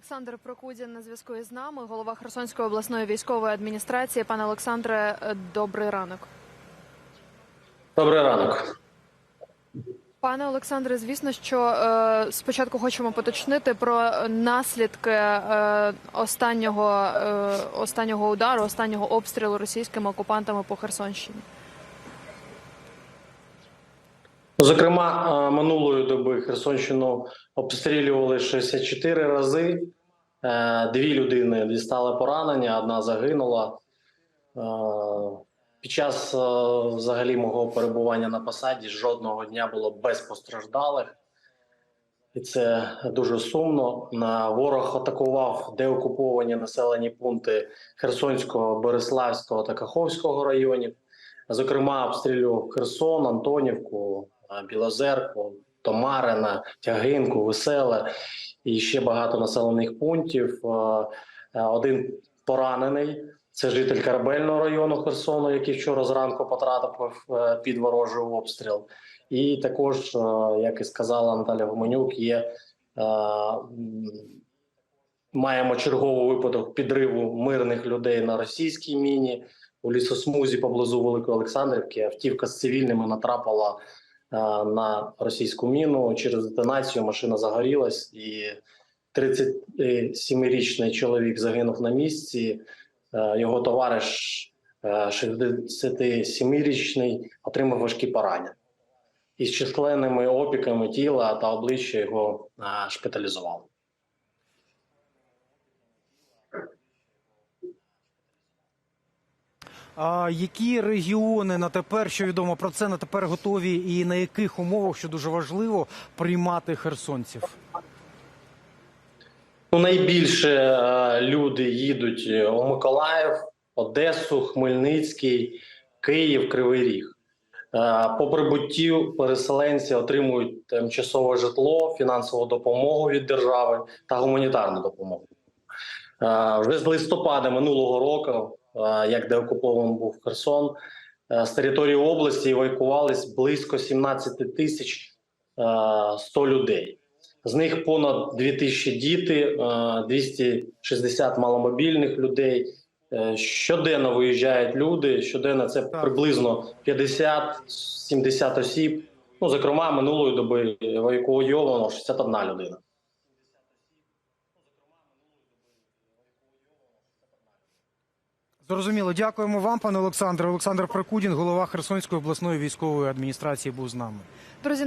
Олександр Прокудін на зв'язку із нами, голова Херсонської обласної військової адміністрації. Пане Олександре, е, добрий ранок. Добрий ранок. Пане Олександре, звісно, що е, спочатку хочемо поточнити про наслідки е, останнього, е, останнього удару, останнього обстрілу російськими окупантами по Херсонщині. Зокрема, е, минулої доби Херсонщину обстрілювали 64 рази. Е, Дві людини дістали поранення, одна загинула. Е, Під час взагалі мого перебування на посаді жодного дня було без постраждалих. І це дуже сумно. Ворог атакував деокуповані населені пункти Херсонського, Береславського та Каховського районів. Зокрема, обстрілював Херсон, Антонівку, Білозерку, Томарина, Тягинку, Веселе і ще багато населених пунктів. Е, Один поранений. Це житель Карабельного району Херсону, який вчора зранку потрапив е, під ворожий обстріл. І також, е, як і сказала Наталя Гуменюк, є маємо черговий випадок підриву мирних людей на російській міні у лісосмузі поблизу Великої Олександрівки. Автівка з цивільними натрапила на російську міну. Через детонацію машина загорілась, і 37-річний чоловік загинув на місці. Е, Його товариш, е, 67-річний, отримав важкі поранення. Із численними опіками тіла та обличчя його е, шпиталізували. Які регіони на тепер, що відомо про це, на тепер готові і на яких умовах, що дуже важливо, приймати херсонців? Ну, найбільше е, люди їдуть е, у Миколаїв, Одесу, Хмельницький, Київ, Кривий Ріг. Е, По прибуттю переселенці отримують тимчасове житло, фінансову допомогу від держави та гуманітарну допомогу. Вже з листопада минулого року, як деокупований був Херсон, е, з території області евакувались близько 17 тисяч е, 100 людей. З них понад 2000 діти, е, 260 маломобільних людей. Е, Щоденно виїжджають люди. Щоденно це приблизно 50-70 осіб. Ну, зокрема, минулої доби евакуйовано 61 людина. Зрозуміло, дякуємо вам, пане Олександре. Олександр Прокудін, голова Херсонської обласної військової адміністрації, був з нами.